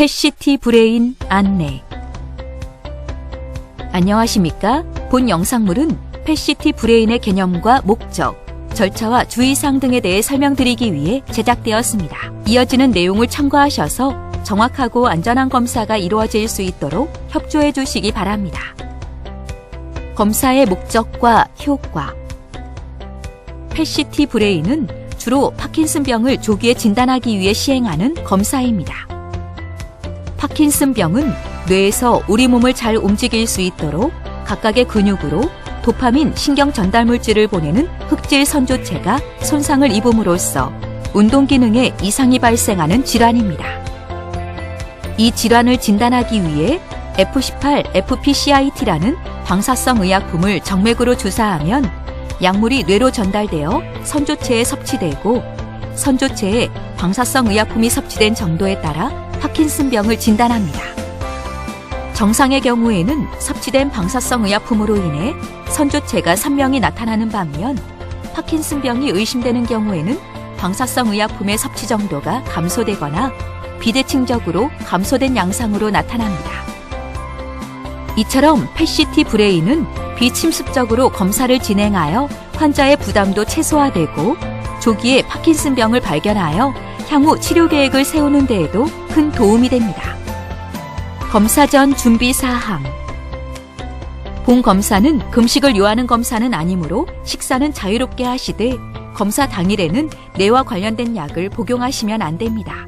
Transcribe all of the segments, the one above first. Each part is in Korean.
펫시티 브레인 안내 안녕하십니까? 본 영상물은 펫시티 브레인의 개념과 목적, 절차와 주의사항 등에 대해 설명드리기 위해 제작되었습니다. 이어지는 내용을 참고하셔서 정확하고 안전한 검사가 이루어질 수 있도록 협조해 주시기 바랍니다. 검사의 목적과 효과 펫시티 브레인은 주로 파킨슨병을 조기에 진단하기 위해 시행하는 검사입니다. 파킨슨병은 뇌에서 우리 몸을 잘 움직일 수 있도록 각각의 근육으로 도파민 신경 전달 물질을 보내는 흑질 선조체가 손상을 입음으로써 운동 기능에 이상이 발생하는 질환입니다. 이 질환을 진단하기 위해 F18 FPCIT라는 방사성 의약품을 정맥으로 주사하면 약물이 뇌로 전달되어 선조체에 섭취되고 선조체에 방사성 의약품이 섭취된 정도에 따라 파킨슨 병을 진단합니다. 정상의 경우에는 섭취된 방사성 의약품으로 인해 선조체가 선명히 나타나는 반면 파킨슨 병이 의심되는 경우에는 방사성 의약품의 섭취 정도가 감소되거나 비대칭적으로 감소된 양상으로 나타납니다. 이처럼 펫시티 브레인은 비침습적으로 검사를 진행하여 환자의 부담도 최소화되고 조기에 파킨슨병을 발견하여 향후 치료 계획을 세우는 데에도 큰 도움이 됩니다. 검사 전 준비 사항. 본 검사는 금식을 요하는 검사는 아니므로 식사는 자유롭게 하시되 검사 당일에는 뇌와 관련된 약을 복용하시면 안 됩니다.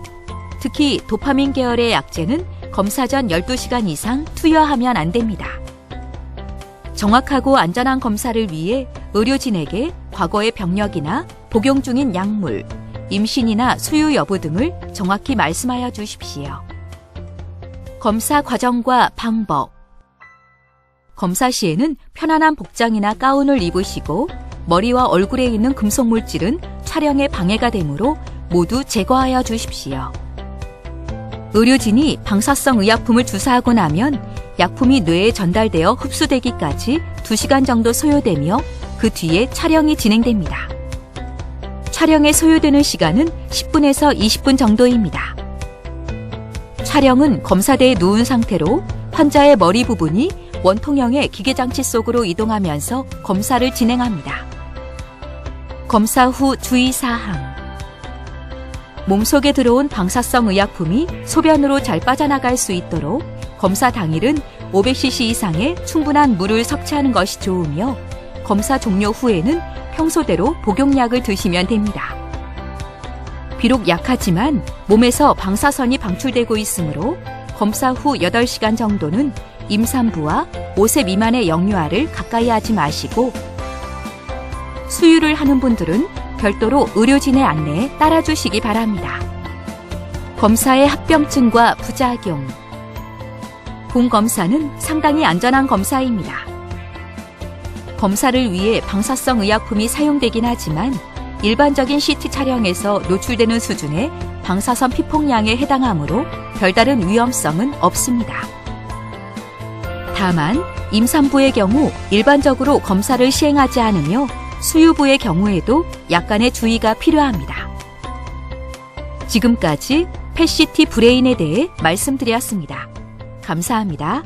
특히 도파민 계열의 약제는 검사 전 12시간 이상 투여하면 안 됩니다. 정확하고 안전한 검사를 위해 의료진에게 과거의 병력이나 복용 중인 약물, 임신이나 수유 여부 등을 정확히 말씀하여 주십시오. 검사 과정과 방법. 검사 시에는 편안한 복장이나 가운을 입으시고 머리와 얼굴에 있는 금속 물질은 촬영에 방해가 되므로 모두 제거하여 주십시오. 의료진이 방사성 의약품을 주사하고 나면 약품이 뇌에 전달되어 흡수되기까지 2시간 정도 소요되며 그 뒤에 촬영이 진행됩니다. 촬영에 소요되는 시간은 10분에서 20분 정도입니다. 촬영은 검사대에 누운 상태로 환자의 머리 부분이 원통형의 기계장치 속으로 이동하면서 검사를 진행합니다. 검사 후 주의사항. 몸속에 들어온 방사성 의약품이 소변으로 잘 빠져나갈 수 있도록 검사 당일은 500cc 이상의 충분한 물을 섭취하는 것이 좋으며 검사 종료 후에는 평소대로 복용약을 드시면 됩니다. 비록 약하지만 몸에서 방사선이 방출되고 있으므로 검사 후 8시간 정도는 임산부와 5세 미만의 영유아를 가까이 하지 마시고 수유를 하는 분들은 별도로 의료진의 안내에 따라주시기 바랍니다. 검사의 합병증과 부작용. 본 검사는 상당히 안전한 검사입니다. 검사를 위해 방사성 의약품이 사용되긴 하지만 일반적인 CT 촬영에서 노출되는 수준의 방사선 피폭량에 해당하므로 별다른 위험성은 없습니다. 다만 임산부의 경우 일반적으로 검사를 시행하지 않으며 수유부의 경우에도 약간의 주의가 필요합니다. 지금까지 펫시티 브레인에 대해 말씀드렸습니다. 감사합니다.